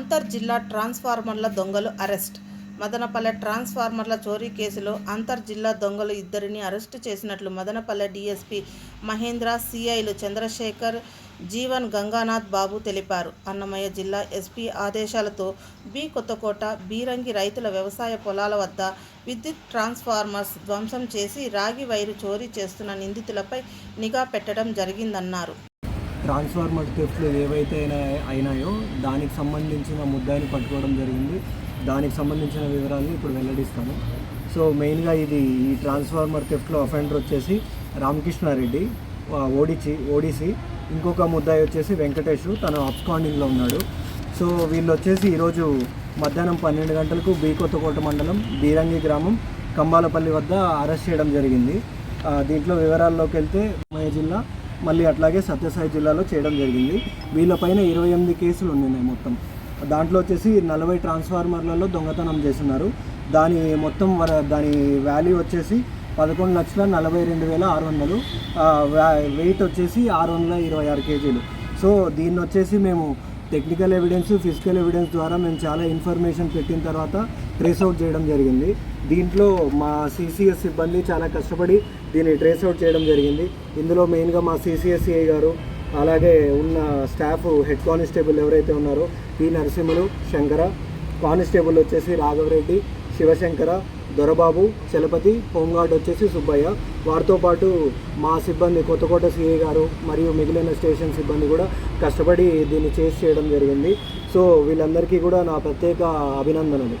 అంతర్ జిల్లా ట్రాన్స్ఫార్మర్ల దొంగలు అరెస్ట్. మదనపల్లె ట్రాన్స్ఫార్మర్ల చోరీ కేసులో అంతర్ జిల్లా దొంగలు ఇద్దరిని అరెస్టు చేసినట్లు మదనపల్లె డీఎస్పీ మహేంద్ర సిఐలు చంద్రశేఖర్ జీవన్ గంగానాథ్ బాబు తెలిపారు. అన్నమయ్య జిల్లా ఎస్పీ ఆదేశాలతో బి కొత్తకోట బీరంగి రైతుల వ్యవసాయ పొలాల వద్ద విద్యుత్ ట్రాన్స్ఫార్మర్స్ ధ్వంసం చేసి రాగి వైరు చోరీ చేస్తున్న నిందితులపై నిఘా పెట్టడం జరిగిందన్నారు. ట్రాన్స్ఫార్మర్ థెఫ్ట్లు ఏవైతే అయినాయో దానికి సంబంధించిన ముద్దాయిని పట్టుకోవడం జరిగింది. దానికి సంబంధించిన వివరాలు ఇప్పుడు వెల్లడిస్తాను సో మెయిన్గా ఇది ఈ ట్రాన్స్ఫార్మర్ థెఫ్ట్లో అఫెండర్ వచ్చేసి రామకృష్ణారెడ్డి ఓడిచి ఓడిసి ఇంకొక ముద్దాయి వచ్చేసి వెంకటేష్ తను అప్స్కాండింగ్లో ఉన్నాడు. సో వీళ్ళు వచ్చేసి ఈరోజు మధ్యాహ్నం పన్నెండు గంటలకు బీ కొత్తకోట మండలం బీరంగి గ్రామం కంబాలపల్లి వద్ద అరెస్ట్ చేయడం జరిగింది. దీంట్లో వివరాల్లోకి వెళ్తే జిల్లా మళ్ళీ అట్లాగే సత్యసాయి జిల్లాలో చేయడం జరిగింది. వీళ్ళపైన ఇరవై ఎనిమిది కేసులు ఉన్నాయి మొత్తం. దాంట్లో వచ్చేసి నలభై ట్రాన్స్ఫార్మర్లలో దొంగతనం చేస్తున్నారు. దాని మొత్తం వర- దాని వాల్యూ వచ్చేసి పదకొండు లక్షల నలభై రెండు వేల ఆరు వందలు. వెయిట్ వచ్చేసి ఆరు వందల ఇరవై ఆరు కేజీలు. సో దీన్ని వచ్చేసి మేము టెక్నికల్ ఎవిడెన్స్ ఫిజికల్ ఎవిడెన్స్ ద్వారా మేము చాలా ఇన్ఫర్మేషన్ పెట్టిన తర్వాత ట్రేస్ అవుట్ చేయడం జరిగింది. దీంట్లో మా సిసిఎస్ సిబ్బంది చాలా కష్టపడి దీన్ని ట్రేస్ అవుట్ చేయడం జరిగింది. ఇందులో మెయిన్గా మా సిసిఎస్సిఐ గారు అలాగే ఉన్న స్టాఫ్ హెడ్ కానిస్టేబుల్ ఎవరైతే ఉన్నారో పి నరసింహులు శంకర కానిస్టేబుల్ వచ్చేసి రాఘవరెడ్డి శివశంకర దొరబాబు చలపతి హోంగార్డ్ వచ్చేసి సుబ్బయ్య. వారితో పాటు మా సిబ్బంది కొత్తకోట సిఐ గారు మరియు మిగిలిన స్టేషన్ సిబ్బంది కూడా కష్టపడి దీన్ని చేసి చేయడం జరిగింది. సో వీళ్ళందరికీ కూడా నా ప్రత్యేక అభినందనలు.